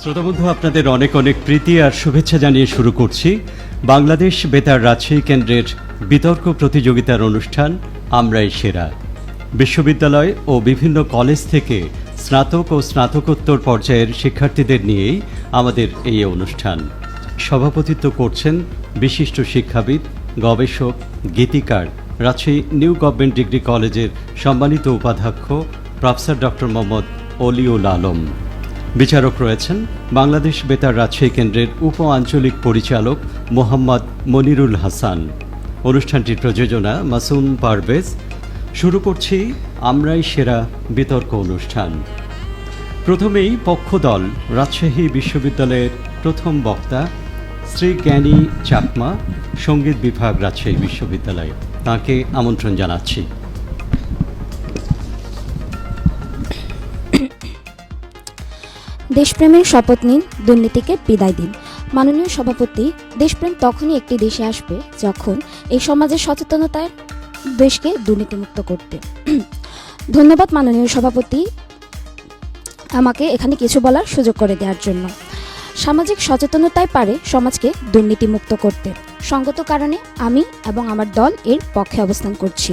শ্রোতাবন্ধু, আপনাদের অনেক অনেক প্রীতি আর শুভেচ্ছা জানিয়ে শুরু করছি বাংলাদেশ বেতার রাজশাহী কেন্দ্রের বিতর্ক প্রতিযোগিতার অনুষ্ঠান, আমরাই সেরা। বিশ্ববিদ্যালয় ও বিভিন্ন কলেজ থেকে স্নাতক ও স্নাতকোত্তর পর্যায়ের শিক্ষার্থীদের নিয়েই আমাদের এই অনুষ্ঠান। সভাপতিত্ব করছেন বিশিষ্ট শিক্ষাবিদ, গবেষক, গীতিকার রাজশাহী নিউ গভর্নমেন্ট ডিগ্রি কলেজের সম্মানিত উপাধ্যক্ষ প্রফেসর ডক্টর মোহাম্মদ অলিউল আলম। বিচারক রয়েছেন বাংলাদেশ বেতার রাজশাহী কেন্দ্রের উপ আঞ্চলিক পরিচালক মোহাম্মদ মনিরুল হাসান। অনুষ্ঠানটির প্রযোজনা মাসুম পারভেজ। শুরু করছি আমরাই সেরা বিতর্ক অনুষ্ঠান। প্রথমেই পক্ষদল, রাজশাহী বিশ্ববিদ্যালয়ের প্রথম বক্তা শ্রী জ্ঞানী চাকমা, সংগীত বিভাগ রাজশাহী বিশ্ববিদ্যালয় তাকে আমন্ত্রণ জানাচ্ছি। দেশপ্রেমের শপথ নিন, দুর্নীতিকে বিদায় দিন। মাননীয় সভাপতি, দেশপ্রেম তখনই একটি দেশে আসবে যখন এই সমাজের সচেতনতায় দেশকে দুর্নীতিমুক্ত করতে। ধন্যবাদ মাননীয় সভাপতি আমাকে এখানে কিছু বলার সুযোগ করে দেওয়ার জন্য। সামাজিক সচেতনতায় পারে সমাজকে দুর্নীতিমুক্ত করতে। সঙ্গত কারণে আমি এবং আমার দল এর পক্ষে অবস্থান করছি।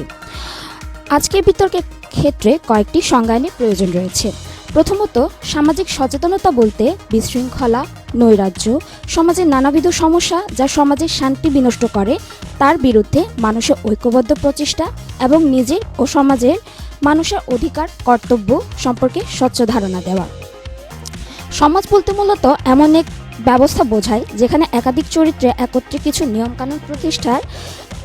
আজকের বিতর্কের ক্ষেত্রে কয়েকটি সংজ্ঞায়নের প্রয়োজন রয়েছে। প্রথমত, সামাজিক সচেতনতা বলতে বিশৃঙ্খলা, নৈরাজ্য, সমাজের নানাবিধ সমস্যা যা সমাজের শান্তি বিনষ্ট করে, তার বিরুদ্ধে মানুষের ঐক্যবদ্ধ প্রচেষ্টা এবং নিজের ও সমাজের মানুষের অধিকার, কর্তব্য সম্পর্কে স্বচ্ছ ধারণা দেওয়া। সমাজ বলতে মূলত এমন এক ব্যবস্থা বোঝায় যেখানে একাধিক চরিত্রে একত্রে কিছু নিয়মকানুন প্রতিষ্ঠার,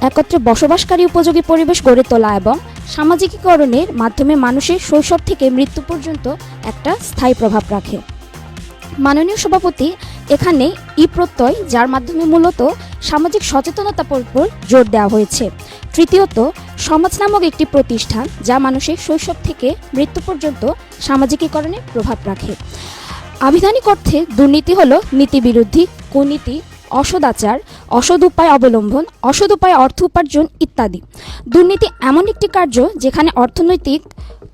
একত্রে বসবাসকারী উপযোগী পরিবেশ গড়ে তোলা এবং সামাজিকীকরণের মাধ্যমে মানুষের শৈশব থেকে মৃত্যু পর্যন্ত একটা স্থায়ী প্রভাব রাখে। মাননীয় সভাপতি এখানে ই প্রত্যয়, যার মাধ্যমে মূলত সামাজিক সচেতনতার উপর জোর দেওয়া হয়েছে। তৃতীয়ত, সমাজ নামক একটি প্রতিষ্ঠান যা মানুষের শৈশব থেকে মৃত্যু পর্যন্ত সামাজিকীকরণে প্রভাব রাখে। আবিধানিক অর্থে দুর্নীতি হল নীতিবিরোধী, কুনীতি, অসদাচার অসদ উপায় অবলম্বন অসদ উপায় অর্থ উপার্জন ইত্যাদি। দুর্নীতি এমন একটি কার্য যেখানে অর্থনৈতিক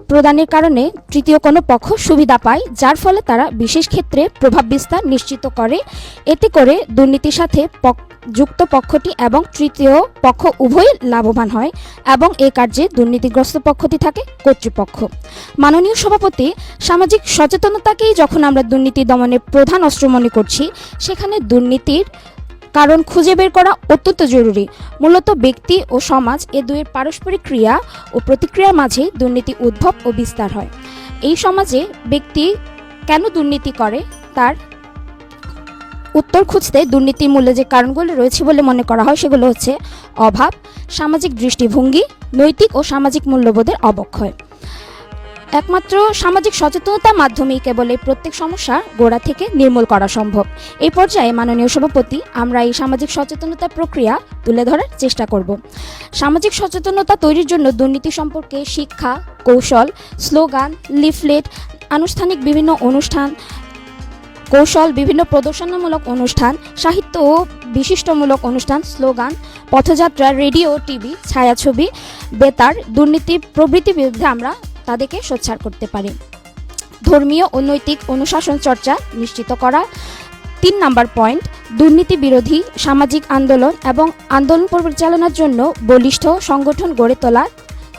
প্রদানের কারণে তৃতীয় কোনো পক্ষ সুবিধা পায়, যার ফলে তারা বিশেষ ক্ষেত্রে প্রভাব বিস্তার নিশ্চিত করে। এতে করে দুর্নীতির সাথে পক- যুক্ত পক্ষটি এবং তৃতীয় পক্ষ উভয়ই লাভবান হয় এবং এ কার্যে দুর্নীতিগ্রস্ত পক্ষটি থাকে, কর্তৃপক্ষ। মাননীয় সভাপতি, সামাজিক সচেতনতাকেই যখন আমরা দুর্নীতি দমনে প্রধান অস্ত্র মনে করছি, সেখানে দুর্নীতির কারণ খুঁজে বের করা অত্যন্ত জরুরি। মূলত ব্যক্তি ও সমাজ এ দুয়ের পারস্পরিক ক্রিয়া ও প্রতিক্রিয়ার মাঝে দুর্নীতি উদ্ভব ও বিস্তার হয়। এই সমাজে ব্যক্তি কেন দুর্নীতি করে? তার উত্তর খুঁজতে দুর্নীতির মূল্যে যে কারণগুলো রয়েছে বলে মনে করা হয়, সেগুলো হচ্ছে অভাব, সামাজিক দৃষ্টিভঙ্গি, নৈতিক ও সামাজিক মূল্যবোধের অবক্ষয়। একমাত্র সামাজিক সচেতনতার মাধ্যমেই কেবল এই প্রত্যেক সমস্যা গোড়া থেকে নির্মূল করা সম্ভব। এই পর্যায়ে মাননীয় সভাপতি, আমরা এই সামাজিক সচেতনতার প্রক্রিয়া তুলে ধরার চেষ্টা করব। সামাজিক সচেতনতা তৈরির জন্য দুর্নীতি সম্পর্কে শিক্ষা, কৌশল, স্লোগান, লিফলেট, আনুষ্ঠানিক বিভিন্ন অনুষ্ঠান কৌশল, বিভিন্ন প্রদর্শনমূলক অনুষ্ঠান, সাহিত্য ও বিশিষ্টমূলক অনুষ্ঠান, স্লোগান, পথযাত্রা, রেডিও, টিভি, ছায়াছবি, বেতার, দুর্নীতি প্রভৃতি বিরুদ্ধে আমরা তাদেরকে সোচ্চার করতে পারি। ধর্মীয় ও নৈতিক অনুশাসন চর্চা নিশ্চিত করা। তিন নাম্বার পয়েন্ট, দুর্নীতি বিরোধী সামাজিক আন্দোলন এবং আন্দোলন পরিচালনার জন্য বলিষ্ঠ সংগঠন গড়ে তোলা।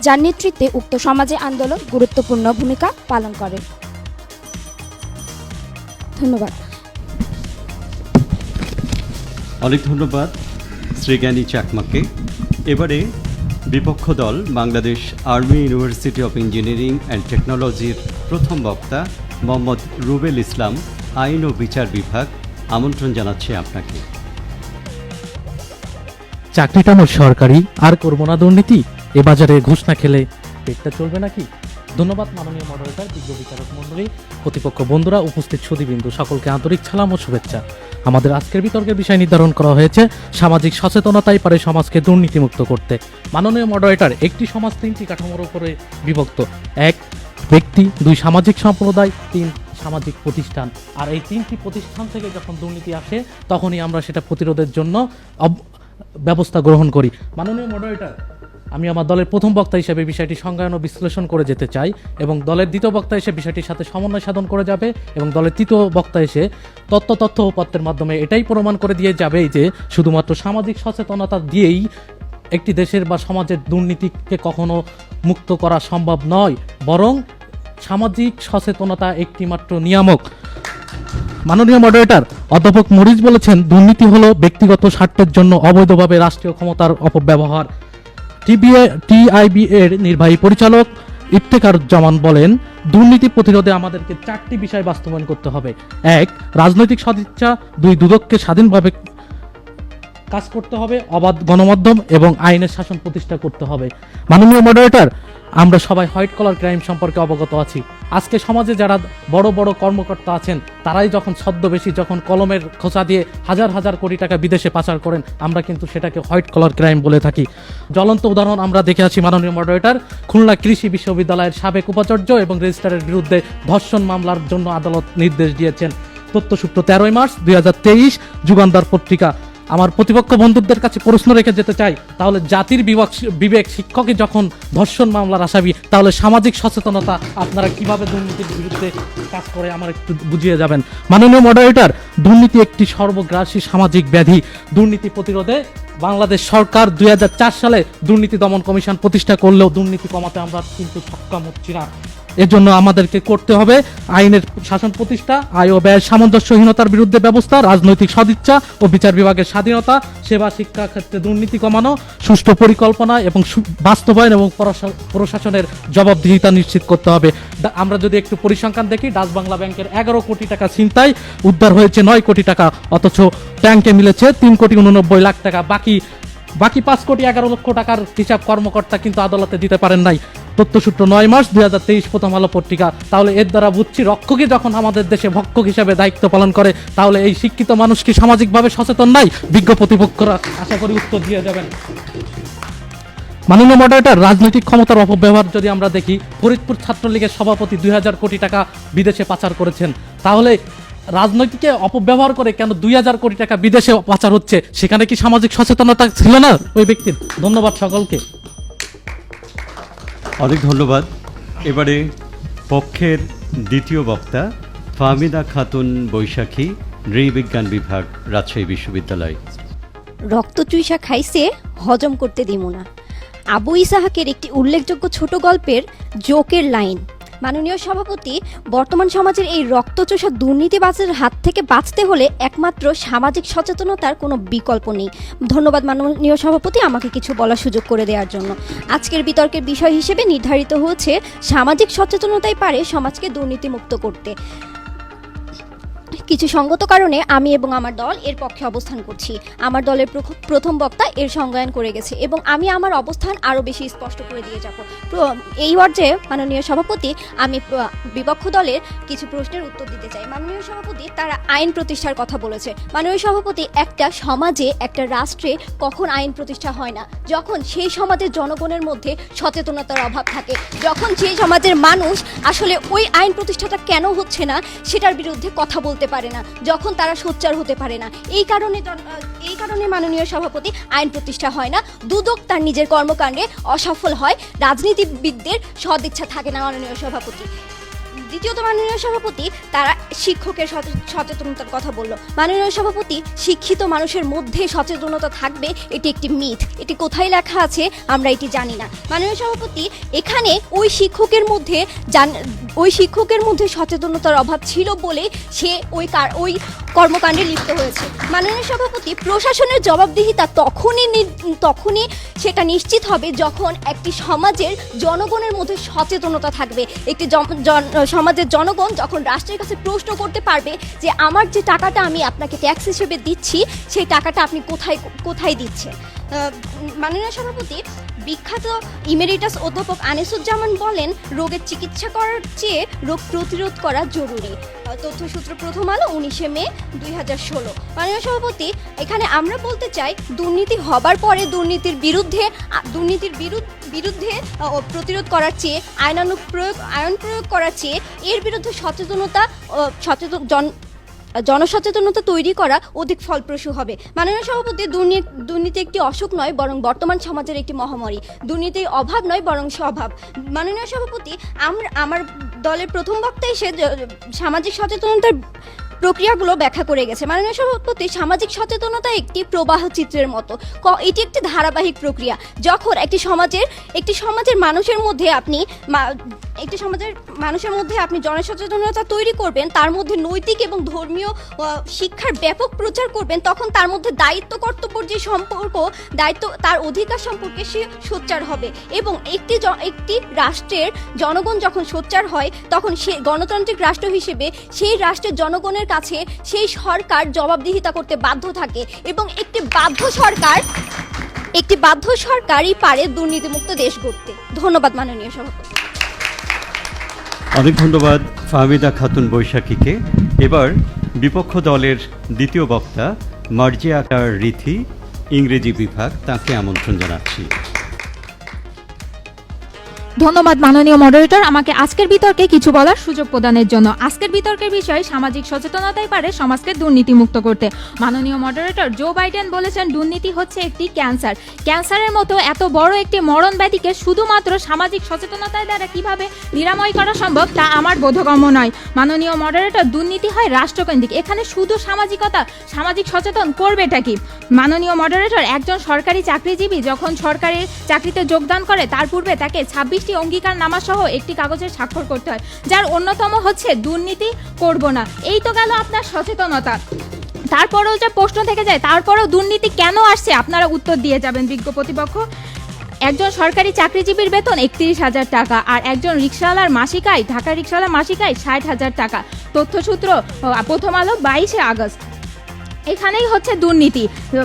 যার নেতৃত্বে উক্ত সমাজে আন্দোলন গুরুত্বপূর্ণ ভূমিকা পালন করে। ধন্যবাদ। অনেক ধন্যবাদ শ্রীজ্ঞানী চাকমাকে। এবারে বিপক্ষ দল Bangladesh army university of engineering and টেকনোলজির প্রথম বক্তা মোহাম্মদ রুবেল ইসলাম আইন ও বিচার বিভাগ আমন্ত্রণ জানাচ্ছে আপনাকে। চাকরিটা আমার সরকারি আর করব না দুর্নীতি? এ বাজারে ঘুষ না খেলে পেটটা চলবে নাকি? ধন্যবাদ, মাননীয় মডারেটর বিজ্ঞ বিচারক মন্ডলী প্রতিপক্ষ বন্ধুরা, উপস্থিত সুদীবিন্দু, সকলকে আন্তরিক সালাম ও শুভেচ্ছা। আমাদের আজকের বিতর্কের বিষয় নির্ধারণ করা হয়েছে, সামাজিক সচেতনতাই পারে সমাজকে দুর্নীতিমুক্ত করতে। মাননীয় মডারেটর একটি সমাজ তিনটি কাঠামোর উপরে বিভক্ত। এক, ব্যক্তি, দুই, সামাজিক সম্প্রদায়, তিন, সামাজিক প্রতিষ্ঠান। আর এই তিনটি প্রতিষ্ঠান থেকে যখন দুর্নীতি আসে, তখনই আমরা সেটা প্রতিরোধের জন্য ব্যবস্থা গ্রহণ করি। মাননীয় মডারেটর আমি আমার দলের প্রথম বক্তা হিসেবে বিষয়টি সংজ্ঞায়ন ও বিশ্লেষণ করে যেতে চাই এবং দলের দ্বিতীয় বক্তা এসে বিষয়টির সাথে সমন্বয় সাধন করে যাবে এবং দলের তৃতীয় বক্তা এসে তত্ত্ব, তথ্য ও পত্রের মাধ্যমে এটাই প্রমাণ করে দিয়ে যাবে যে শুধুমাত্র সামাজিক সচেতনতা দিয়েই একটি দেশের বা সমাজের দুর্নীতিকে কখনো মুক্ত করা সম্ভব নয়, বরং সামাজিক সচেতনতা একটি মাত্র নিয়ামক। মাননীয় মডারেটর অধ্যাপক মরিজ বলেছেন, দুর্নীতি হলো ব্যক্তিগত স্বার্থের জন্য অবৈধভাবে রাষ্ট্রীয় ক্ষমতার অপব্যবহার। টিআইবি এর নির্বাহী পরিচালক ইফতেকারুজ্জামান বলেন, দুর্নীতি প্রতিরোধে আমাদেরকে চারটি বিষয় বাস্তবায়ন করতে হবে। এক, রাজনৈতিক সদিচ্ছা। দুই, দুদককে স্বাধীনভাবে কাজ করতে হবে। অবাধ গণমাধ্যম এবং আইনের শাসন প্রতিষ্ঠা করতে হবে। মাননীয় মডারেটর আমরা সবাই হোয়াইট কলার ক্রাইম সম্পর্কে অবগত আছি। আজকে সমাজে যারা বড় বড় কর্মকর্তা আছেন, তারাই যখন ছদ্মবেশী যখন কলমের খোঁচা দিয়ে হাজার হাজার কোটি টাকা বিদেশে পাচার করেন, আমরা কিন্তু সেটাকে হোয়াইট কলার ক্রাইম বলে থাকি। জ্বলন্ত উদাহরণ আমরা দেখে আছি মাননীয় মডারেটর। খুলনা কৃষি বিশ্ববিদ্যালয়ের সাবেক উপাচার্য এবং রেজিস্ট্রারের বিরুদ্ধে ধর্ষণ মামলার জন্য আদালত নির্দেশ দিয়েছেন। তথ্যসূত্র তেরোই মার্চ দুই যুগান্দার পত্রিকা। আমার প্রতিপক্ষ বন্ধুদের কাছে প্রশ্ন রেখে যেতে চাই, তাহলে জাতির বিবেক বিবেক শিক্ষকে যখন ধর্ষণ মামলার আসামি তাহলে সামাজিক সচেতনতা আপনারা কীভাবে দুর্নীতির বিরুদ্ধে কাজ করে আমার একটু বুঝিয়ে যাবেন। মাননীয় মডারেটর দুর্নীতি একটি সর্বগ্রাসী সামাজিক ব্যাধি। দুর্নীতি প্রতিরোধে বাংলাদেশ সরকার দুই হাজার চার সালে দুর্নীতি দমন কমিশন প্রতিষ্ঠা করলেও দুর্নীতি কমাতে আমরা কিন্তু সক্ষম হচ্ছি না। এজন্য আমাদেরকে করতে হবে আইনের শাসন প্রতিষ্ঠা, আয় ও ব্যয়ের সামঞ্জস্যহীনতার বিরুদ্ধে ব্যবস্থা, রাজনৈতিক সদিচ্ছা ও বিচার বিভাগের স্বাধীনতা, সেবা, শিক্ষা ক্ষেত্রে দুর্নীতি কমানো, সুষ্ঠু পরিকল্পনা এবং বাস্তবায়ন এবং প্রশাসনের জবাবদিহিতা নিশ্চিত করতে হবে। আমরা যদি একটু পরিসংখ্যান দেখি, ডাচ বাংলা ব্যাংকের এগারো কোটি টাকা ছিনতাই, উদ্ধার হয়েছে নয় কোটি টাকা, অথচ ব্যাংকে মিলেছে তিন কোটি উননব্বই লাখ টাকা, বাকি বাকি পাঁচ কোটি এগারো লক্ষ টাকার হিসাব কর্মকর্তা কিন্তু আদালতে দিতে পারেন নাই। তথ্যসূত্র নয় মাস, দুই হাজার তেইশ প্রথম আলো পত্রিকা। তাহলে এর দ্বারা বুঝছি রক্ষকই যখন আমাদের দেশে ভক্ষক হিসাবে দায়িত্ব পালন করে, তাহলে এই শিক্ষিত মানুষ কি সামাজিকভাবে সচেতন নাই? বিজ্ঞ প্রতিপক্ষরা আশা করি উত্তর দিয়ে যাবেন মাননীয় মডারেটর রাজনৈতিক ক্ষমতার অপব্যবহার যদি আমরা দেখি, ফরিদপুর ছাত্রলীগের সভাপতি দুই হাজার কোটি টাকা বিদেশে পাচার করেছেন। তাহলে রাজনৈতিকে অপব্যবহার করে কেন দুই হাজার কোটি টাকা বিদেশে পাচার হচ্ছে? সেখানে কি সামাজিক সচেতনতা ছিল না ওই ব্যক্তির? ধন্যবাদ সকলকে। অনেক ধন্যবাদ। এবারে পক্ষের দ্বিতীয় বক্তা ফাহমিদা খাতুন বৈশাখী নৃবিজ্ঞান বিভাগ রাজশাহী বিশ্ববিদ্যালয়। রক্ত চুইসা খাইছে হজম করতে দিমু না। আবু ইসাহাকের একটি উল্লেখযোগ্য ছোট গল্পের জোকের লাইন। মাননীয় সভাপতি, বর্তমান সমাজের এই রক্তচোষা দুর্নীতিবাজের হাত থেকে বাঁচতে হলে একমাত্র সামাজিক সচেতনতার কোনো বিকল্প নেই। ধন্যবাদ মাননীয় সভাপতি আমাকে কিছু বলার সুযোগ করে দেওয়ার জন্য। আজকের বিতর্কের বিষয় হিসেবে নির্ধারিত হয়েছে, সামাজিক সচেতনতাই পারে সমাজকে দুর্নীতিমুক্ত করতে। কিছু সঙ্গত কারণে আমি এবং আমার দল এর পক্ষে অবস্থান করছি। আমার দলের প্রথম বক্তা এর সংজ্ঞায়ন করে গেছে এবং আমি আমার অবস্থান আরও বেশি স্পষ্ট করে দিয়ে যাব। এই পর্যায়ে মাননীয় সভাপতি, আমি বিপক্ষ দলের কিছু প্রশ্নের উত্তর দিতে চাই। মাননীয় সভাপতি, তারা আইন প্রতিষ্ঠার কথা বলেছে। মাননীয় সভাপতি, একটা সমাজে, একটা রাষ্ট্রে কখন আইন প্রতিষ্ঠা হয় না? যখন সেই সমাজের জনগণের মধ্যে সচেতনতার অভাব থাকে, যখন সেই সমাজের মানুষ আসলে ওই আইন প্রতিষ্ঠাটা কেন হচ্ছে না, সেটার বিরুদ্ধে কথা বলতে পারে না, যখন তারা সোচ্চার হতে পারে না। এই কারণে এই কারণে মাননীয় সভাপতি আইন প্রতিষ্ঠা হয় না। দুদক তার নিজের কর্মকাণ্ডে অসফল হয়। রাজনীতিবিদদের সদিচ্ছা থাকে না মাননীয় সভাপতি। দ্বিতীয়ত মাননীয় সভাপতি, তারা শিক্ষকের সচেতনতার কথা বলল। মাননীয় সভাপতি, শিক্ষিত মানুষের মধ্যে সচেতনতা থাকবে, এটি একটি মিথ। এটি কোথায় লেখা আছে, আমরা এটি জানি না। মাননীয় সভাপতি, এখানে ওই শিক্ষকের মধ্যে জান, ওই শিক্ষকের মধ্যে সচেতনতার অভাব ছিল বলে সে ওই ওই কর্মকাণ্ডে লিপ্ত হয়েছে। মাননীয় সভাপতি, প্রশাসনের জবাবদিহিতা তখনই তখনই সেটা নিশ্চিত হবে যখন একটি সমাজের জনগণের মধ্যে সচেতনতা থাকবে। একটি জন- সমাজের জনগণ যখন রাষ্ট্রের কাছে প্রশ্ন করতে পারবে যে আমার যে টাকাটা আমি আপনাকে ট্যাক্স হিসেবে দিচ্ছি, সেই টাকাটা আপনি কোথায় কোথায় দিচ্ছেন? মাননীয় সভাপতি, বিখ্যাত ইমেরিটাস অধ্যাপক আনিসুজ্জামান বলেন, রোগের চিকিৎসা করার চেয়ে রোগ প্রতিরোধ করা জরুরি। তথ্যসূত্র প্রথম আলো উনিশে মে দুই হাজার ষোলো। মাননীয় সভাপতি, এখানে আমরা বলতে চাই, দুর্নীতি হবার পরে দুর্নীতির বিরুদ্ধে দুর্নীতির বিরুদ্ধ প্রতিরোধ করার চেয়ে, আইনানুগ প্রয়োগ আয়ন প্রয়োগ করার চেয়ে, এর বিরুদ্ধে সচেতনতা সচেতন জন জনসচেতনতা তৈরি করা অধিক ফলপ্রসূ হবে। মাননীয় সভাপতি দুর্নীতি একটি অসুখ নয়, বরং বর্তমান সমাজের একটি মহামারী। দুর্নীতির অভাব নয়, বরং স্বভাব। মাননীয় সভাপতি, আমার দলের প্রথম বক্তা এসে সামাজিক সচেতনতার প্রক্রিয়াগুলো ব্যাখ্যা করে গেছে। মাননীয় সভাপতি, সামাজিক সচেতনতা একটি প্রবাহ চিত্রের মতো। এটি একটি ধারাবাহিক প্রক্রিয়া যখন একটি সমাজের একটি সমাজের মানুষের মধ্যে আপনি একটি সমাজের মানুষের মধ্যে আপনি জনসচেতনতা তৈরি করবেন, তার মধ্যে নৈতিক এবং ধর্মীয় শিক্ষার ব্যাপক প্রচার করবেন, তখন তার মধ্যে দায়িত্ব, কর্তব্যের যে সম্পর্ক, দায়িত্ব, তার অধিকার সম্পর্কে সে সোচ্চার হবে। এবং একটি একটি রাষ্ট্রের জনগণ যখন সোচ্চার হয়, তখন সে গণতান্ত্রিক রাষ্ট্র হিসেবে সেই রাষ্ট্রের জনগণের কাছে সেই সরকার জবাবদিহিতা করতে বাধ্য থাকে এবং একটি বাধ্য সরকার, একটি বাধ্য সরকারই পারে দুর্নীতিমুক্ত দেশ গড়তে। ধন্যবাদ মাননীয় সভাপতি। অনেক ধন্যবাদ ফাহমিদা খাতুন বৈশাখীকে। এবার বিপক্ষ দলের দ্বিতীয় বক্তা মার্জিয়া রীথি, ইংরেজি বিভাগ, তাকে আমন্ত্রণ জানাচ্ছি। ধন্যবাদ মাননীয় মডারেটর আমাকে আজকের বিতর্কে কিছু বলার সুযোগ প্রদানের জন্য। আজকের বিতর্কের বিষয়, সামাজিক সচেতনতাই পারে সমাজকে দুর্নীতিমুক্ত করতে। মাননীয় মডারেটর জো বাইডেন বলেছেন, দুর্নীতি হচ্ছে একটি ক্যান্সার ক্যান্সারের মতো এত বড় একটি মরণ ব্যাধিকে শুধুমাত্র সামাজিক সচেতনতার দ্বারা কীভাবে নিরাময় করা সম্ভব, তা আমার বোধগম্য নয়। মাননীয় মডারেটর দুর্নীতি হয় রাষ্ট্রকেন্দ্রিক। এখানে শুধু সামাজিকতা, সামাজিক সচেতন করবেটা কি? মাননীয় মডারেটর একজন সরকারি চাকরিজীবী যখন সরকারি চাকরিতে যোগদান করে, তার পূর্বে তাকে ছাব্বিশটি অঙ্গীকার নামা সহ একটি কাগজের স্বাক্ষর করতে হয়, যার অন্যতম হচ্ছে দুর্নীতি করব না। এই তো গেল আপনার সচেতনতা। তারপরেও যে প্রশ্ন থেকে যায়, তারপরেও দুর্নীতি কেন আসছে? আপনারা উত্তর দিয়ে যাবেন বিজ্ঞ প্রতিপক্ষ। একজন সরকারি চাকরিজীবীর বেতন একত্রিশ হাজার টাকা, আর একজন রিক্সাওয়ালার মাসিকায়, ঢাকা রিক্সাওয়ালার মাসিকায় ষাট হাজার টাকা। তথ্যসূত্র প্রথম আলো বাইশে আগস্ট। এখানেই হচ্ছে দুর্নীতি।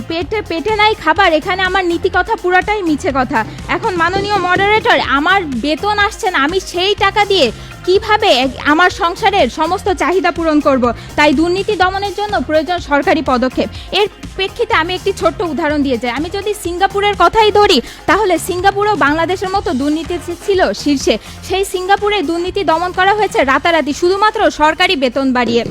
পেটে পেটে নাই খাবার, এখানে আমার নীতি কথা পুরোটাই মিছে কথা। এখন মাননীয় মডারেটর আমার বেতন আসছে না, আমি সেই টাকা দিয়ে কীভাবে আমার সংসারের সমস্ত চাহিদা পূরণ করব? তাই দুর্নীতি দমনের জন্য প্রয়োজন সরকারি পদক্ষেপ। এর প্রেক্ষিতে আমি একটি ছোট্ট উদাহরণ দিয়ে যাই। আমি যদি সিঙ্গাপুরের কথাই ধরি, তাহলে সিঙ্গাপুরও বাংলাদেশের মতো দুর্নীতি ছিল শীর্ষে। সেই সিঙ্গাপুরে দুর্নীতি দমন করা হয়েছে রাতারাতি, শুধুমাত্র সরকারি বেতন বাড়িয়ে।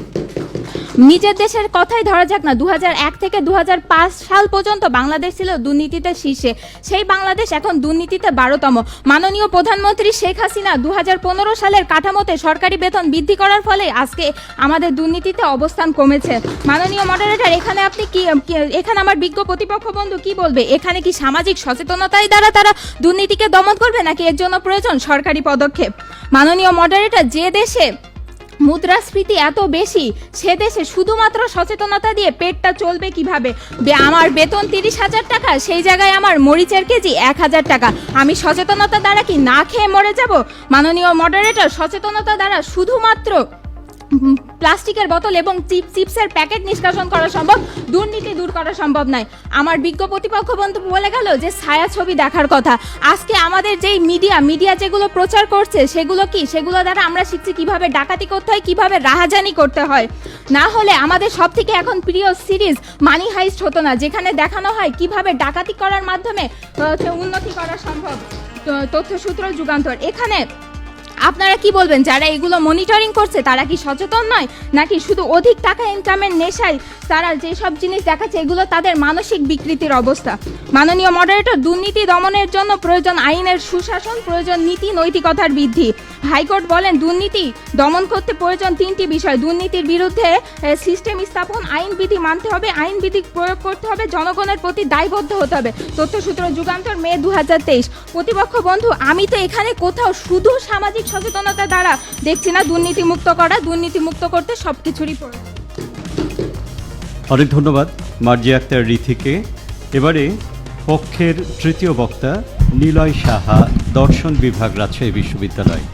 নিজের দেশের কথাই ধরা যাক না দু হাজার এক থেকে দু হাজার পাঁচ সাল পর্যন্ত বাংলাদেশ ছিল দুর্নীতিতে শীর্ষে। সেই বাংলাদেশ এখন দুর্নীতিতে বারোতম। মাননীয় প্রধানমন্ত্রী শেখ হাসিনা দু হাজার পনেরো সালের কাঠামোতে সরকারি বেতন বৃদ্ধি করার ফলে আজকে আমাদের দুর্নীতিতে অবস্থান কমেছে। মাননীয় মডারেটর এখানে আপনি কি এখানে আমার বিজ্ঞ প্রতিপক্ষ বন্ধু কি বলবে? এখানে কি সামাজিক সচেতনতাই দ্বারা তারা দুর্নীতিকে দমন করবে নাকি এর জন্য প্রয়োজন সরকারি পদক্ষেপ? মাননীয় মডারেটর যে দেশে মুদ্রাস্ফীতি এত বেশি, সে দেশে শুধুমাত্র সচেতনতা দিয়ে পেটটা চলবে কীভাবে? আমার বেতন তিরিশ হাজার টাকা, সেই জায়গায় আমার মরিচের কেজি এক হাজার টাকা। আমি সচেতনতা দ্বারা কি না খেয়ে মরে যাব? মাননীয় মডারেটর সচেতনতা দ্বারা শুধুমাত্র প্লাস্টিকের বোতল এবং চিপ, চিপসের প্যাকেট নিষ্কাশন করা সম্ভব, দুর্নীতি দূর করা সম্ভব নয়। আমার বিজ্ঞ প্রতিপক্ষ বন্ধু বলে গেল যে, ছায়া ছবি দেখার কথা। আজকে আমাদের যেই মিডিয়া মিডিয়া যেগুলো প্রচার করছে, সেগুলো কি? সেগুলো দ্বারা আমরা শিখছি কীভাবে ডাকাতি করতে হয়, কীভাবে রাহাজানি করতে হয়। না হলে আমাদের সব থেকে এখন প্রিয় সিরিজ মানি হাইস্ট হতো না, যেখানে দেখানো হয় কীভাবে ডাকাতি করার মাধ্যমে উন্নতি করা সম্ভব তথ্যসূত্র যুগান্তর। এখানে আপনারা কি বলবেন, যারা এগুলো মনিটরিং করছে, তারা কি সচেতন নয়? নাকি শুধু অধিক টাকা ইনকামের নেশায় তারা যেসব জিনিস দেখাচ্ছে, এগুলো তাদের মানসিক বিকৃতির অবস্থা? মাননীয় মডারেটর দুর্নীতি দমনের জন্য প্রয়োজন আইনের সুশাসন, প্রয়োজন নীতি, নৈতিকতার বৃদ্ধি। হাইকোর্ট বলেন, দুর্নীতি দমন করতে প্রয়োজন তিনটি বিষয়। দুর্নীতির বিরুদ্ধে সিস্টেম স্থাপন, আইন বিধি মানতে হবে, আইন বিধি প্রয়োগ করতে হবে, জনগণের প্রতি দায়বদ্ধ হতে হবে। তথ্যসূত্র যুগান্তর মে দু হাজার তেইশ। প্রতিপক্ষ বন্ধু, আমি তো এখানে কোথাও শুধু সামাজিক সচেতনতা দ্বারা দেখছি না দুর্নীতি মুক্ত করা দুর্নীতি মুক্ত করতে সব কিছুরই অনেক ধন্যবাদ মার্জি আক্তার রিথিকে। এবারে পক্ষের তৃতীয় বক্তা নিলয় সাহা, দর্শন বিভাগ রাজশাহী বিশ্ববিদ্যালয়।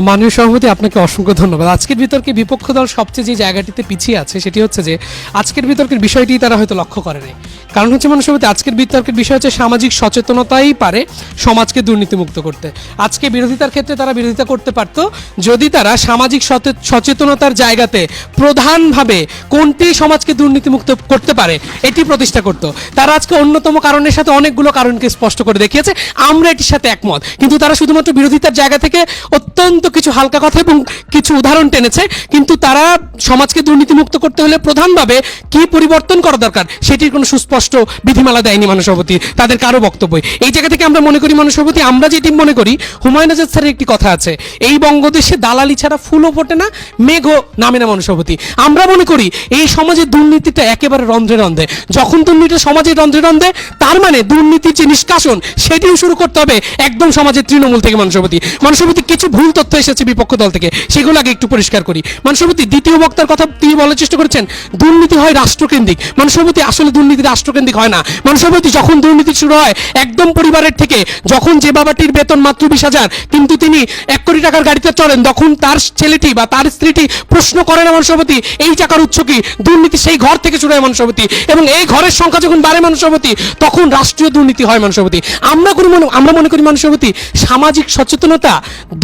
মাননীয় সভাপতি, আপনাকে অসংখ্য ধন্যবাদ। আজকের বিতর্কে বিপক্ষ দল সবচেয়ে যে জায়গাটিতে পিছিয়ে আছে সেটি হচ্ছে যে, আজকের বিতর্কের বিষয়টি তারা হয়তো লক্ষ্য করে নাই। কারণ হচ্ছে মানুষ সভাপতি, আজকের বিতর্কের বিষয় হচ্ছে সামাজিক সচেতনতাই পারে সমাজকে দুর্নীতিমুক্ত করতে। আজকে বিরোধিতার ক্ষেত্রে তারা বিরোধিতা করতে পারত। যদি তারা সামাজিক সচেতনতার জায়গাতে প্রধানভাবে কোনটি সমাজকে দুর্নীতিমুক্ত করতে পারে, এটি প্রতিষ্ঠা করত। তারা আজকে অন্যতম কারণের সাথে অনেকগুলো কারণকে স্পষ্ট করে দেখিয়েছে। আমরা এটির সাথে একমত। কিন্তু তারা শুধুমাত্র বিরোধিতার জায়গা থেকে অত্যন্ত কিছু হালকা কথা এবং কিছু উদাহরণ টেনেছে, কিন্তু তারা সমাজকে দুর্নীতিমুক্ত করতে হলে প্রধানভাবে কি পরিবর্তন করা দরকার সেটির কোনো সুস্পষ্ট বিধিমালা দেয়নি মানসভাপতি তাদের কারও বক্তব্য। এই জায়গা থেকে আমরা মনে করি মানসভাপতি আমরা যেটি মনে করি, হুমায়ুন আজাদ স্যারের একটি কথা আছে, এই বঙ্গদেশে দালালি ছাড়া ফুলও ফোটে না, মেঘও নামে না মানসভাপতি আমরা মনে করি এই সমাজে দুর্নীতিটা একেবারে রন্ধ্রে রন্ধ্রে। যখন দুর্নীতি সমাজে রন্ধ্রে রন্ধে তার মানে দুর্নীতির যে নিষ্কাশন, সেটিও শুরু করতে হবে একদম সমাজের তৃণমূল থেকে মানসভাপতি মানসভাপতি কিছু ভুল তথ্য এসেছে বিপক্ষ দল থেকে। সেগুলো আগে একটু পরিষ্কার করি। মানসভাপতি দ্বিতীয় বক্তার কথা তিনি বলার চেষ্টা করেছেন, দুর্নীতি হয় রাষ্ট্রকেন্দ্রিক। মানসভাপতি আসলে দুর্নীতি রাষ্ট্রকেন্দ্রিক হয় না। মানসভাপতি যখন দুর্নীতি শুরু হয়, একদম পরিবারের থেকে, যখন যে বাবাটির বেতন মাত্র বিশ হাজার, কিন্তু তিনি এক কোটি টাকার গাড়িতে চড়েন, তখন তার ছেলেটি বা তার স্ত্রীটি প্রশ্ন করে না মানসভাপতি এই টাকার উৎস কি? দুর্নীতি সেই ঘর থেকে শুরু হয় মানসভাপতি এবং এই ঘরের সংখ্যা যখন বাড়ে মানসভাপতি তখন রাষ্ট্রীয় দুর্নীতি হয় মানসভাপতি আমরা করি আমরা মনে করি মানসভাপতি সামাজিক সচেতনতা,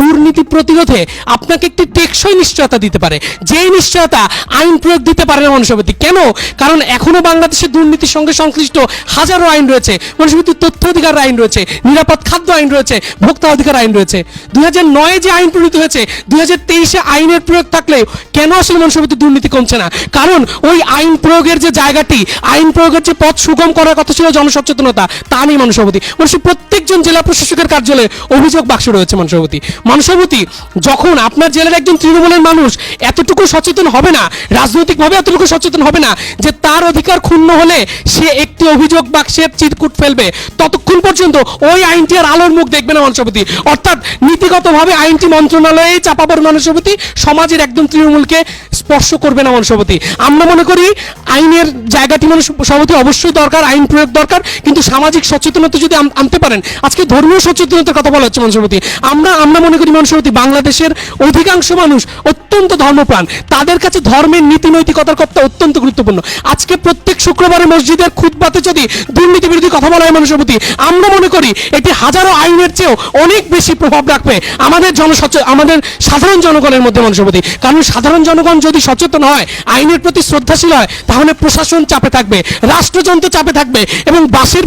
দুর্নীতি প্রতিরোধে আপনাকে একটি টেকসই নিশ্চয়তা দিতে পারে। যেই নিশ্চয়তা আইন প্রয়োগ দিতে পারে না মানসভাপতি কেন? কারণ এখনও বাংলাদেশে দুর্নীতির সঙ্গে সংশ্লিষ্ট হাজারো আইন রয়েছে। মানসভাপতি তথ্য অধিকার আইন রয়েছে, নিরাপদ খাদ্য আইন রয়েছে ভোক্তা অধিকার আইন রয়েছে। দুই হাজার নয়ে যে আইন প্রণীত হয়েছে, দুই আইনের প্রয়োগ থাকলে কেন আসলে মানসভাপতি দুর্নীতি কমছে না? কারণ ওই আইন প্রয়োগের যে জায়গাটি, আইন প্রয়োগের যে পথ সুগম করার কথা ছিল জনসচেতনতা, তা নেই মানসভাপতি মানুষ প্রত্যেকজন জেলা প্রশাসকের কার্যালয়ে অভিযোগ বাক্স রয়েছে মানসভাপতি মানসভাপতি যখন আপনার জেলার একজন তৃণমূলের মানুষ এতটুকু সচেতন হবে না, রাজনৈতিকভাবে এতটুকু সচেতন হবে না, যে তার অধিকার ক্ষুণ্ণ হলে সে একটি অভিযোগ বাক্সের চিরকুট ফেলবে, ততক্ষণ পর্যন্ত ওই আইনটি আর আলোর মুখ দেখবে না মানসভাপতি অর্থাৎ নীতিগতভাবে আইনটি মন্ত্রণালয়ে চাপাবার মানসভাপতি সমাজের একদম তৃণমূলকে স্পর্শ করবে না মানসভাপতি আমরা মনে করি আইনের জায়গাটি মানুষ সভাপতি অবশ্যই দরকার, আইন প্রয়োগ দরকার, কিন্তু সামাজিক সচেতনতা যদি আনতে পারেন, আজকে ধর্মীয় সচেতনতার কথা বলা হচ্ছে মানসভাপতি আমরা আমরা মনে করি মানসভাপতি বাংলাদেশের অধিকাংশ মানুষ অত্যন্ত ধর্মপ্রাণ। তাদের কাছে ধর্মের নীতি নৈতিকতার কথা অত্যন্ত গুরুত্বপূর্ণ। আজকে প্রত্যেক শুক্রবারে মসজিদের খুতবাতে যদি দুর্নীতি বিরোধী কথা বলা হয় মানুষের প্রতি, আমরা মনে করি এটি হাজারো আইনের চেয়েও অনেক বেশি প্রভাব রাখবে আমাদের জনসচে আমাদের সাধারণ জনগণের মধ্যে মানুষের প্রতি। কারণ সাধারণ জনগণ যদি সচেতন হয়, আইনের প্রতি শ্রদ্ধাশীল হয়, তাহলে প্রশাসন চাপে থাকবে, রাষ্ট্রযন্ত্র চাপে থাকবে এবং বাসের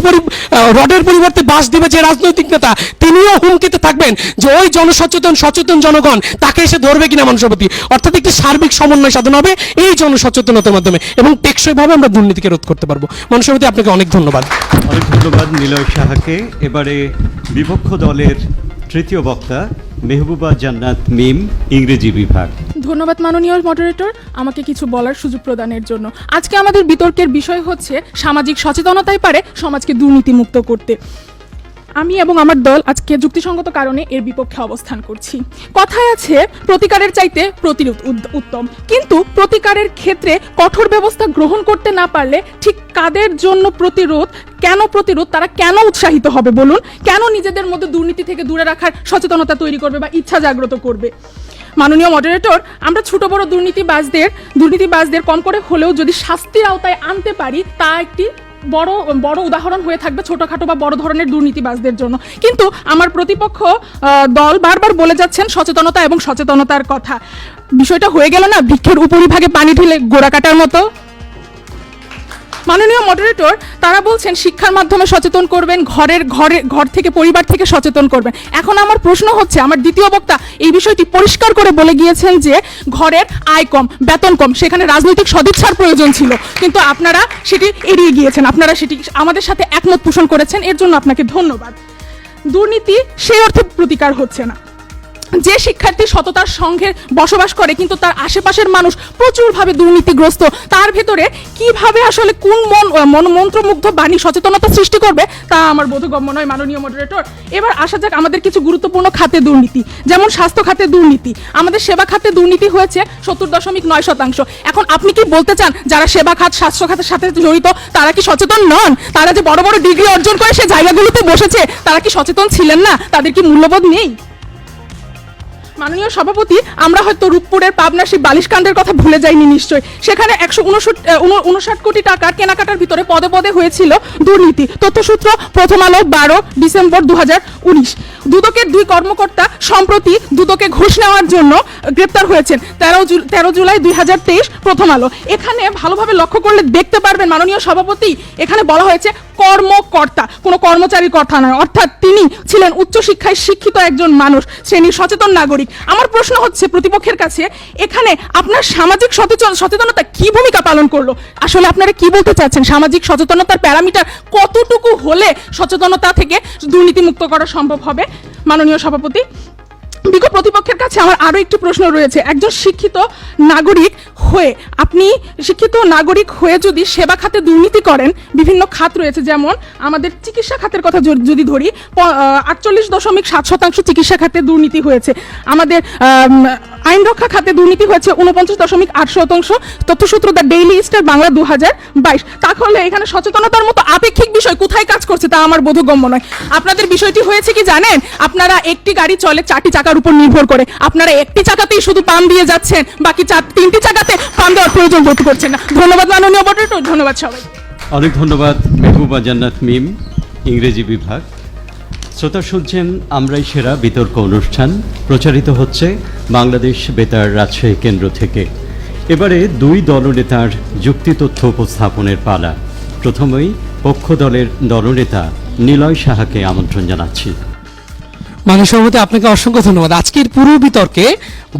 রডের পরিবর্তে বাস দিবে যে রাজনৈতিক নেতা, তিনিও হুমকিতে থাকবেন যে ওই জনসচেতন, সচেতন জনগণ তাকে এসে ধরবে কিনা মানসভাপতি অর্থাৎ একটি সার্বিক সমন্বয় সাধন হবে এই জনসচেতনতার মাধ্যমে এবং টেকসইভাবে আমরা দুর্নীতিকে রোধ করতে পারব। মানসভাপতি আপনাকে অনেক ধন্যবাদ। অনেক ধন্যবাদ নিলয় সাহাকে। এবারে বিপক্ষ দলের তৃতীয় বক্তা মেহবুবা জান্নাত মিম ইংরেজি বিভাগ। ধন্যবাদ মাননীয় মডারেটর আমাকে কিছু বলার সুযোগ প্রদানের জন্য। আজকে আমাদের বিতর্কের বিষয় হচ্ছে সামাজিক সচেতনতাই পারে সমাজকে দুর্নীতিমুক্ত করতে। আমি এবং আমার দল আজকে যুক্তিসঙ্গত কারণে এর বিপক্ষে অবস্থান করছি। কথায় আছে, প্রতিকারের চাইতে প্রতিরোধ উত্তম। কিন্তু প্রতিকারের ক্ষেত্রে কঠোর ব্যবস্থা গ্রহণ করতে না পারলে ঠিক কাদের জন্য প্রতিরোধ, কেন প্রতিরোধ, তারা কেন উৎসাহিত হবে বলুন? কেন নিজেদের মধ্যে দুর্নীতি থেকে দূরে রাখার সচেতনতা তৈরি করবে বা ইচ্ছা জাগ্রত করবে? মাননীয় মডারেটর আমরা ছোট বড় দুর্নীতিবাজদের দুর্নীতিবাজদের কম করে হলেও যদি শাস্তির আওতায় আনতে পারি, তা একটি বড় বড় উদাহরণ হয়ে থাকবে ছোটোখাটো বা বড় ধরনের দুর্নীতিবাজদের জন্য। কিন্তু আমার প্রতিপক্ষ দল বারবার বলে যাচ্ছেন সচেতনতা এবং সচেতনতার কথা। বিষয়টা হয়ে গেল না বৃক্ষের উপরিভাগে পানি ঢেলে গোড়া কাটার মতো। মাননীয় মডারেটর তারা বলছেন, শিক্ষার মাধ্যমে সচেতন করবেন, ঘরের, ঘরে, ঘর থেকে পরিবার থেকে সচেতন করবেন। এখন আমার প্রশ্ন হচ্ছে, আমার দ্বিতীয় বক্তা এই বিষয়টি পরিষ্কার করে বলে গিয়েছেন যে, ঘরের আয় কম, বেতন কম, সেখানে রাজনৈতিক সদিচ্ছার প্রয়োজন ছিল। কিন্তু আপনারা সেটি এড়িয়ে গিয়েছেন, আপনারা সেটি আমাদের সাথে একমত পোষণ করেছেন, এর জন্য আপনাকে ধন্যবাদ। দুর্নীতি সেই অর্থে প্রতিকার হচ্ছে না। যে শিক্ষার্থী সততার সঙ্গে বসবাস করে, কিন্তু তার আশেপাশের মানুষ প্রচুরভাবে দুর্নীতিগ্রস্ত, তার ভেতরে কীভাবে আসলে কোন মন মন, মন্ত্রমুগ্ধ বাণী সচেতনতা সৃষ্টি করবে, তা আমার বোধগম্য নয়, মাননীয় মডারেটর এবার আসা যাক আমাদের কিছু গুরুত্বপূর্ণ খাতে দুর্নীতি, যেমন স্বাস্থ্য খাতে দুর্নীতি। আমাদের সেবা খাতে দুর্নীতি হয়েছে সত্তর দশমিক নয় শতাংশ। এখন আপনি কি বলতে চান, যারা সেবা খাত, স্বাস্থ্য খাতের সাথে জড়িত, তারা কি সচেতন নন? তারা যে বড় বড় ডিগ্রি অর্জন করে সে জায়গাগুলোতে বসেছে, তারা কি সচেতন ছিলেন না? তাদের কি মূল্যবোধ নেই? মাননীয় সভাপতি, আমরা হয়তো রূপপুরের পাবনা সেই বালিশকান্ডের কথা ভুলে যাইনি নিশ্চয়। সেখানে একশো উনষাট কোটি টাকার কেনাকাটার ভিতরে পদে পদে হয়েছিল দুর্নীতি। তথ্যসূত্র প্রথম আলো বারো ডিসেম্বর দু দুদকের দুই কর্মকর্তা সম্প্রতি দুদকে ঘুষ নেওয়ার জন্য গ্রেপ্তার হয়েছেন। তেরো তেরো জুলাই দুই হাজার তেইশ প্রথম আলো। এখানে ভালোভাবে লক্ষ্য করলে দেখতে পারবেন মাননীয় সভাপতি, এখানে বলা হয়েছে কর্মকর্তা। কোনো কর্মচারীর কথা নয়। অর্থাৎ তিনি ছিলেন উচ্চশিক্ষায় শিক্ষিত একজন মানুষ। শ্রেণির সচেতন নাগরিক। আমার প্রশ্ন হচ্ছে প্রতিপক্ষের কাছে, এখানে আপনার সামাজিক সচেতন সচেতনতা কি ভূমিকা পালন করল? আসলে আপনারা কি বলতে চাচ্ছেন? সামাজিক সচেতনতার প্যারামিটার কতটুকু হলে সচেতনতা থেকে দুর্নীতিমুক্ত করা সম্ভব হবে? মাননীয় সভাপতি বিজ্ঞ প্রতিপক্ষের কাছে আমার আরও একটি প্রশ্ন রয়েছে। একজন শিক্ষিত নাগরিক হয়ে আপনি শিক্ষিত নাগরিক হয়ে যদি সেবা খাতে দুর্নীতি করেন বিভিন্ন খাত রয়েছে যেমন আমাদের চিকিৎসা খাতের কথা যদি ধরি আটচল্লিশ দশমিক সাত শতাংশ চিকিৎসা খাতে দুর্নীতি হয়েছে। আমাদের আম, আইন রক্ষা খাতে দুর্নীতি হয়েছে উনপঞ্চাশ দশমিক আট শতাংশ। তথ্যসূত্র দ্য ডেইলি স্টার বাংলা দু হাজার বাইশ। তাহলে এখানে সচেতনতার মতো আপেক্ষিক বিষয় কোথায় কাজ করছে তা আমার বোধগম্য নয়। আপনাদের বিষয়টি হয়েছে কি জানেন? আপনারা একটি গাড়ি চলে, চারটি চাকার উপর নির্ভর করে। আপনারা একটি চাকাতেই শুধু পাম দিয়ে যাচ্ছেন, বাকি চার, তিনটি চাকাতে পাম দেওয়ার প্রয়োজন বোধ করছেন না। ধন্যবাদ মাননীয় মডারেটর ধন্যবাদ সবাই অনেক ধন্যবাদ, মেহবুবা জান্নাত মিম, ইংরেজি বিভাগ। শ্রোতা শুনছেন, আমরাই সেরা বিতর্ক অনুষ্ঠান। প্রচারিত হচ্ছে বাংলাদেশ বেতার রাজশাহী কেন্দ্র থেকে। এবারে দুই দলনেতার যুক্তি তথ্য উপস্থাপনের পালা। প্রথমেই পক্ষ দলের দলনেতা নিলয় সাহাকে আমন্ত্রণ জানাচ্ছি। মাননীয় সভাপতি আপনাকে অসংখ্য ধন্যবাদ। আজকের পুরো বিতর্কে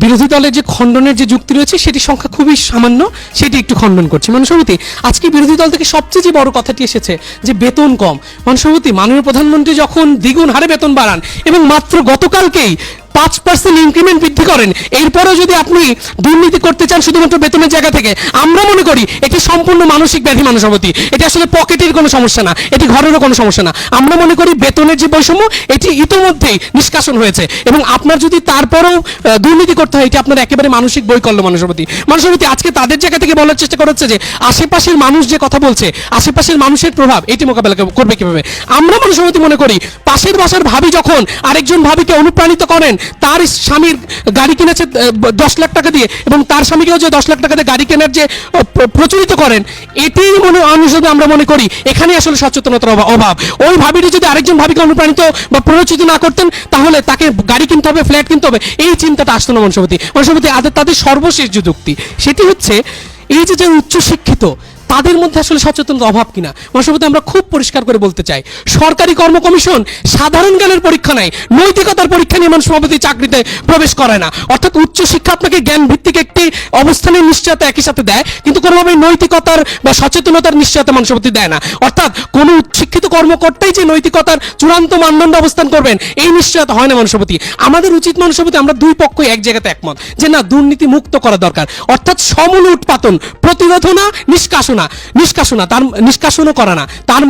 বিরোধী দলের যে খণ্ডনের যে যুক্তি রয়েছে সেটি সংখ্যা খুবই সামান্য, সেটি একটু খণ্ডন করছি। মাননীয় সভাপতি আজকে বিরোধী দল থেকে সবচেয়ে যে বড় কথাটি এসেছে, যে বেতন কম। মাননীয় সভাপতি মাননীয় প্রধানমন্ত্রী যখন দ্বিগুণ হারে বেতন বাড়ান, এবং মাত্র গতকালকেই পাঁচ পার্সেন্ট ইনক্রিমেন্ট বৃদ্ধি করেন। এরপরেও যদি আপনি দুর্নীতি করতে চান শুধুমাত্র বেতনের জায়গা থেকে, আমরা মনে করি এটি সম্পূর্ণ মানসিক ব্যাধি মানসভাপতি এটি আসলে পকেটের কোনো সমস্যা না, এটি ঘরেরও কোনো সমস্যা না। আমরা মনে করি বেতনের যে বৈষম্য, এটি ইতোমধ্যেই নিষ্কাশন হয়েছে। এবং আপনার যদি তারপরেও দুর্নীতি করতে হয়, এটি আপনার একেবারে মানসিক বৈকল্য মানসভাপতি মানসভাপতি আজকে তাদের জায়গা থেকে বলার চেষ্টা করা হচ্ছে যে, আশেপাশের মানুষ যে কথা বলছে, আশেপাশের মানুষের প্রভাব, এটি মোকাবেলা করবে কীভাবে? আমরা মানসভাপতি মনে করি, পাশের বাসার ভাবি যখন আরেকজন ভাবিকে অনুপ্রাণিত করেন তার স্বামীর গাড়ি কিনেছে দশ লাখ টাকা দিয়ে এবং তার স্বামীকেও যে দশ লাখ টাকা দিয়ে গাড়ি কেনার যে প্রচলিত করেন, এটি মনে অনুসারে আমরা মনে করি, এখানে আসলে সচেতনতার অভা- অভাব। ওই ভাবিটি যদি আরেকজন ভাবিকে অনুপ্রাণিত বা প্ররোচিত না করতেন, তাহলে তাকে গাড়ি কিনতে হবে, ফ্ল্যাট কিনতে হবে, এই চিন্তাটা আসতো না মনসভাপতি মনসভাপতি তাদের সর্বশেষ যে যুক্তি, সেটি হচ্ছে, এই যে যে উচ্চশিক্ষিত তাদের মধ্যে আসলে সচেতনতার অভাব কিনা? মহাসভাপতি আমরা খুব পরিষ্কার করে বলতে চাই। সরকারি কর্ম কমিশন সাধারণ জ্ঞানের পরীক্ষা নেয়, নৈতিকতার পরীক্ষা নিয়ে মানুষ সভাপতি চাকরিতে প্রবেশ করে না। অর্থাৎ উচ্চ শিক্ষা আপনাকে জ্ঞান ভিত্তিক একটি অবস্থানের নিশ্চয়তা একই সাথে দেয়, কিন্তু কোনোভাবে নৈতিকতার বা সচেতনতার নিশ্চয়তা মানুষপতি দেয় না। অর্থাৎ কোনো শিক্ষিত কর্মকর্তাই যে নৈতিকতার চূড়ান্ত মানদণ্ড অবস্থান করবেন, এই নিশ্চয়তা হয় না মানুষপতি আমাদের উচিত মানুষপতি আমরা দুই পক্ষই এক জায়গাতে একমত, যে না, দুর্নীতি মুক্ত করা দরকার। অর্থাৎ সমূল উৎপাদন প্রতিরোধনা, নিষ্কাশনা। নিষ্কাশনা তার, নিষ্কাশনও করা না। তার,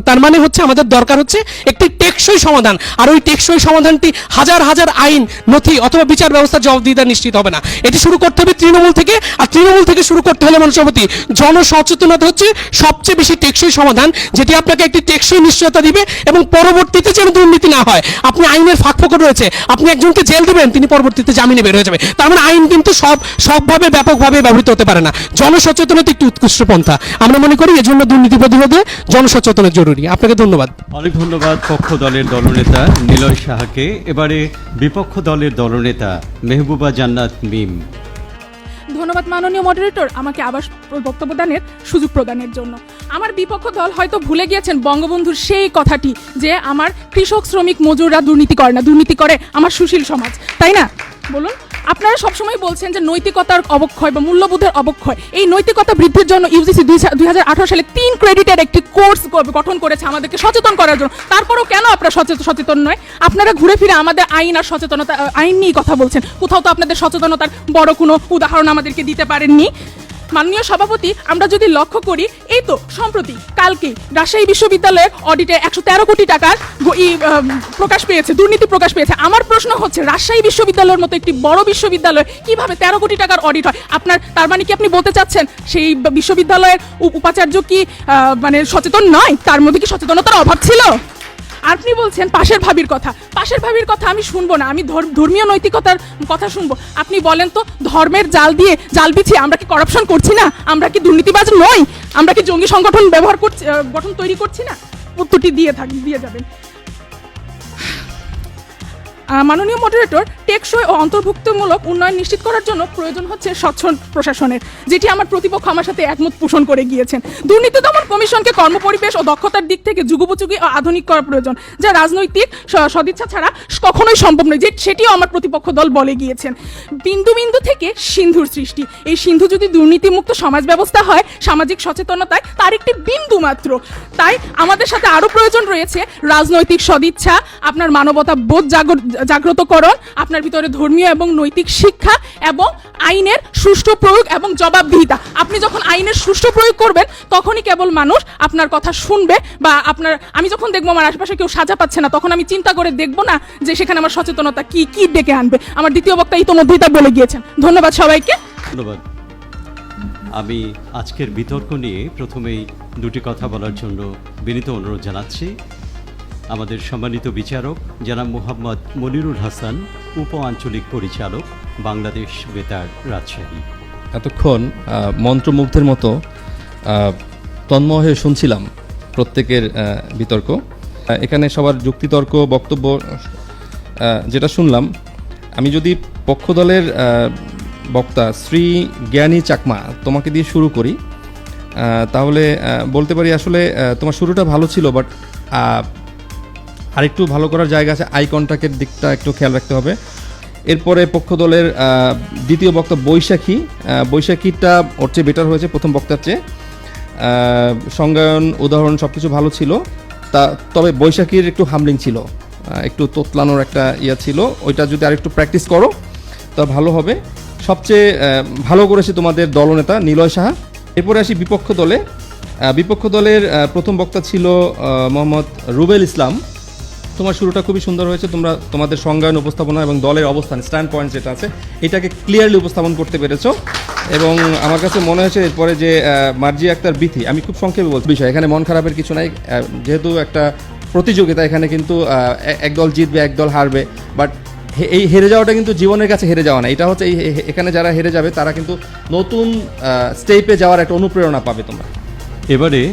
তার- মানে হচ্ছে আমাদের দরকার হচ্ছে একটি টেকসই সমাধান। আর ওই টেকসই সমাধানটি হাজার হাজার আইন, নথি অথবা বিচার ব্যবস্থার জবাবদিহিতা নিশ্চিত হবে না। এটি শুরু করতে হবে তৃণমূল থেকে, আর তৃণমূল থেকে শুরু করতে হলে মানুষপতি জনসচেতনতা হচ্ছে সবচেয়ে বেশি টেকসই সমাধান, যেটি আপনাকে একটি টেকসই নিশ্চয়তা দিবে এবং পরবর্তীতে যেন দুর্নীতি না হয়। আপনি আইনের ফাঁক ফোকর রয়েছে, আপনি একজনকে জেল দেবেন, তিনি পরবর্তীতে জামিনে বের হয়ে যাবে। তার মানে আইন কিন্তু সব, সবভাবে ব্যাপকভাবে ব্যবহৃত হতে পারে না। জনসচেতনতা একটি উৎকৃষ্ট পন্থা। আমরা মনে করি এজন্য দুর্নীতি প্রতিরোধে জনসচেতনতা জরুরি। আপনাকে ধন্যবাদ। অনেক ধন্যবাদ পক্ষ দলের দলনেতা নিলয় সাহাকে। এবারে বিপক্ষ দলের দলনেতা মেহবুবা জান্নাত মিম। ধন্যবাদ মাননীয় মডারেটর আমাকে আবার বক্তব্য দানের সুযোগ প্রদানের জন্য। আমার বিপক্ষ দল হয়তো ভুলে গিয়েছেন বঙ্গবন্ধুর সেই কথাটি যে আমার কৃষক শ্রমিক মজুররা দুর্নীতি করে না দুর্নীতি করে আমার সুশীল সমাজ। তাই না? বলুন। আপনারা সবসময় বলছেন যে নৈতিকতার অবক্ষয় বা মূল্যবোধের অবক্ষয়। এই নৈতিকতা বৃদ্ধির জন্য ইউজিসি দুই হাজার আঠারো সালে তিন ক্রেডিটের একটি কোর্স গঠন করেছে আমাদেরকে সচেতন করার জন্য। তারপরও কেন আপনারা সচেতন সচেতন নয়? আপনারা ঘুরে ফিরে আমাদের আইন আর সচেতনতা আইন নিয়ে কথা বলছেন। কোথাও তো আপনাদের সচেতনতার বড় কোনো উদাহরণ আমাদেরকে দিতে পারেননি। মাননীয় সভাপতি, আমরা যদি লক্ষ্য করি, এই তো সম্প্রতি কালকে রাজশাহী বিশ্ববিদ্যালয়ের অডিটে একশো তেরো কোটি টাকার প্রকাশ পেয়েছে, দুর্নীতি প্রকাশ পেয়েছে। আমার প্রশ্ন হচ্ছে, রাজশাহী বিশ্ববিদ্যালয়ের মতো একটি বড় বিশ্ববিদ্যালয় কীভাবে তেরো কোটি টাকার অডিট হয়? আপনার, তার মানে কি আপনি বলতে চাচ্ছেন, সেই বিশ্ববিদ্যালয়ের উপাচার্য কি মানে সচেতন নয়? তার মধ্যে কি সচেতনতার অভাব ছিল? আপনি বলছেন পাশের ভাবির কথা। পাশের ভাবির কথা আমি শুনব না, আমি ধর- ধর্মীয় নৈতিকতার কথা শুনব। আপনি বলেন তো, ধর্মের জাল দিয়ে জাল বিছিয়ে আমরা কি করাপশন করছি না? আমরা কি দুর্নীতিবাজ নই? আমরা কি জঙ্গি সংগঠন ব্যবহার করছি গঠন তৈরি করছি না? উত্তরটি দিয়ে থাকি দিয়ে যাবেন। মাননীয় মডারেটর টেকসই ও অন্তর্ভুক্তমূলক উন্নয়ন নিশ্চিত করার জন্য প্রয়োজন হচ্ছে স্বচ্ছ প্রশাসনের, যেটি আমার প্রতিপক্ষ আমার সাথে একমত পোষণ করে গিয়েছেন। দুর্নীতি দমন কমিশনকে কর্মপরিবেশ ও দক্ষতার দিক থেকে যুগোপযোগী ও আধুনিক করা প্রয়োজন, যা রাজনৈতিক সদিচ্ছা ছাড়া কখনোই সম্ভব নয়, যে সেটিও আমার প্রতিপক্ষ দল বলে গিয়েছেন। বিন্দু বিন্দু থেকে সিন্ধুর সৃষ্টি, এই সিন্ধু যদি দুর্নীতিমুক্ত সমাজ ব্যবস্থা হয়, সামাজিক সচেতনতায় তার একটি বিন্দু মাত্র। তাই আমাদের সাথে আরও প্রয়োজন রয়েছে রাজনৈতিক সদিচ্ছা, আপনার মানবতা বোধ জাগর- জাগ্রতকরণ আপনার ভিতরে ধর্মীয় এবং নৈতিক শিক্ষা এবং আইনের সুষ্ঠু প্রয়োগ এবং জবাবদিহিতা। আপনি যখন আইনের সুষ্ঠু প্রয়োগ করবেন, তখনই কেবল মানুষ আপনার কথা শুনবে বা আপনার, আমি যখন দেখব আমার আশেপাশে কেউ সাজা পাচ্ছে না, তখন আমি চিন্তা করে দেখব না যে সেখানে আমার সচেতনতা কি কি ডেকে আনবে। আমার দ্বিতীয় বক্তা ইতোমধ্যেই তা বলে গিয়েছেন। ধন্যবাদ সবাইকে। ধন্যবাদ। আমি আজকের বিতর্ক নিয়ে প্রথমেই দুটি কথা বলার জন্য বিনীত অনুরোধ জানাচ্ছি। আমাদের সম্মানিত বিচারক, জনাব মোহাম্মদ মনিরুল হাসান, উপ আঞ্চলিক পরিচালক, বাংলাদেশ বেতার রাজশাহী। এতক্ষণ মন্ত্রমুগ্ধের মতো তন্ময় হয়ে শুনছিলাম প্রত্যেকের বিতর্ক। এখানে সবার যুক্তিতর্ক, বক্তব্য যেটা শুনলাম, আমি যদি পক্ষ দলের বক্তা শ্রী জ্ঞানী চাকমা তোমাকে দিয়ে শুরু করি তাহলে বলতে পারি আসলে তোমার শুরুটা ভালো ছিল, বাট আরেকটু ভালো করার জায়গা আছে আই কন্ট্যাক্টের দিকটা একটু খেয়াল রাখতে হবে। এরপরে পক্ষ দলের দ্বিতীয় বক্তা বৈশাখী বৈশাখীটা ওর চেয়ে বেটার হয়েছে প্রথম বক্তার চেয়ে। সংজ্ঞায়ন, উদাহরণ সব কিছু ভালো ছিল। তা, তবে বৈশাখীর একটু হামলিং ছিল একটু তোতলানোর একটা ইয়া ছিল। ওইটা যদি আরেকটু প্র্যাকটিস করো, তা ভালো হবে। সবচেয়ে ভালো করেছে তোমাদের দলনেতা নিলয় সাহা। এরপরে আসি বিপক্ষ দলে। বিপক্ষ দলের প্রথম বক্তা ছিল মোহাম্মদ রুবেল ইসলাম। তোমার শুরুটা খুবই সুন্দর হয়েছে। তোমরা তোমাদের সংজ্ঞায়ন উপস্থাপনা এবং দলের অবস্থান স্ট্যান্ড পয়েন্ট যেটা আছে এটাকে ক্লিয়ারলি উপস্থাপন করতে পেরেছ। এবং আমার কাছে মনে হয়েছে এরপরে যে মার্জি আক্তার বিথি আমি খুব সংক্ষেপে বলছি। বিষয় এখানে মন খারাপের কিছু নাই। যেহেতু একটা প্রতিযোগিতা এখানে কিন্তু আহ, এ- এক দল জিতবে একদল হারবে। বাট এই হেরে যাওয়াটা কিন্তু জীবনের কাছে হেরে যাওয়া না। এটা হচ্ছে এই এখানে যারা হেরে যাবে তারা কিন্তু নতুন স্টেপে যাওয়ার একটা অনুপ্রেরণা পাবে তোমরা। এবারে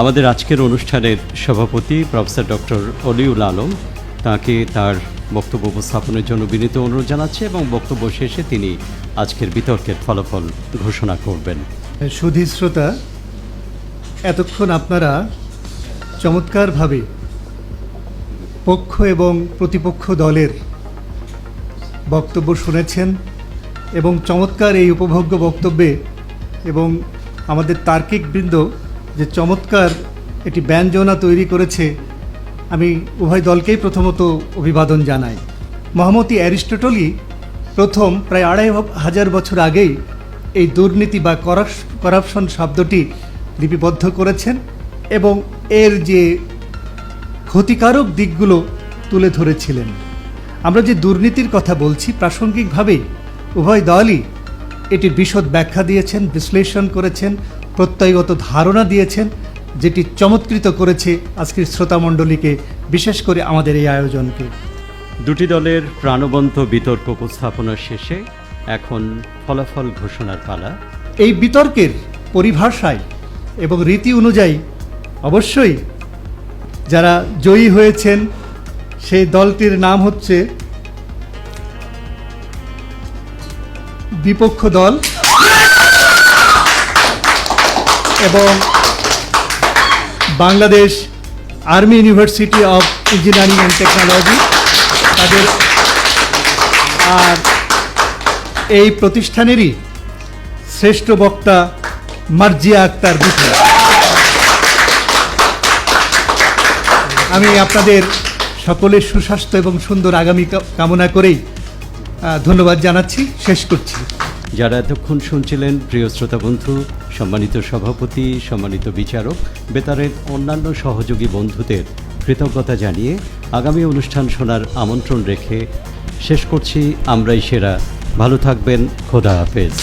আমাদের আজকের অনুষ্ঠানের সভাপতি প্রফেসর ডক্টর অলিউল আলম। তাকে তার বক্তব্য উপস্থাপনের জন্য বিনীত অনুরোধ জানাচ্ছে এবং বক্তব্য শেষে তিনি আজকের বিতর্কের ফলাফল ঘোষণা করবেন। সুধী শ্রোতা এতক্ষণ আপনারা চমৎকারভাবে পক্ষ এবং প্রতিপক্ষ দলের বক্তব্য শুনেছেন এবং চমৎকার এই উপভোগ্য বক্তব্যে এবং আমাদের তার্কিক বৃন্দ যে চমৎকার একটি ব্যঞ্জনা তৈরি করেছে, আমি উভয় দলকেই প্রথমত অভিবাদন জানাই। মহামতি অ্যারিস্টটলই প্রথম প্রায় আড়াই হাজার বছর আগেই এই দুর্নীতি বা করাপশন শব্দটি লিপিবদ্ধ করেছেন এবং এর যে ক্ষতিকারক দিকগুলো তুলে ধরেছিলেন। আমরা যে দুর্নীতির কথা বলছি, প্রাসঙ্গিকভাবেই উভয় দলই এটির বিশদ ব্যাখ্যা দিয়েছেন, বিশ্লেষণ করেছেন প্রত্যয়গত ধারণা দিয়েছেন যেটি চমৎকৃত করেছে আজকের শ্রোতামণ্ডলীকে বিশেষ করে আমাদের এই আয়োজনকে। দুটি দলের প্রাণবন্ত বিতর্ক উপস্থাপনা শেষে এখন ফলাফল ঘোষণার পালা। এই বিতর্কের পরিভাষায় এবং রীতি অনুযায়ী অবশ্যই যারা জয়ী হয়েছেন সেই দলটির নাম হচ্ছে বিপক্ষ দল। এবং Bangladesh army university of engineering and technology তাদের, আর এই প্রতিষ্ঠানেরই শ্রেষ্ঠ বক্তা মার্জিয়া আক্তার বিথি আমি আপনাদের সকলের সুস্বাস্থ্য এবং সুন্দর আগামী কামনা করেই ধন্যবাদ জানাচ্ছি, শেষ করছি। যারা এতক্ষণ শুনছিলেন, প্রিয় শ্রোতা বন্ধু সম্মানিত সভাপতি, সম্মানিত বিচারক, বেতারের অন্যান্য সহযোগী বন্ধুদের কৃতজ্ঞতা জানিয়ে আগামী অনুষ্ঠান শোনার আমন্ত্রণ রেখে শেষ করছি আমরাই সেরা। ভালো থাকবেন, খোদা হাফেজ।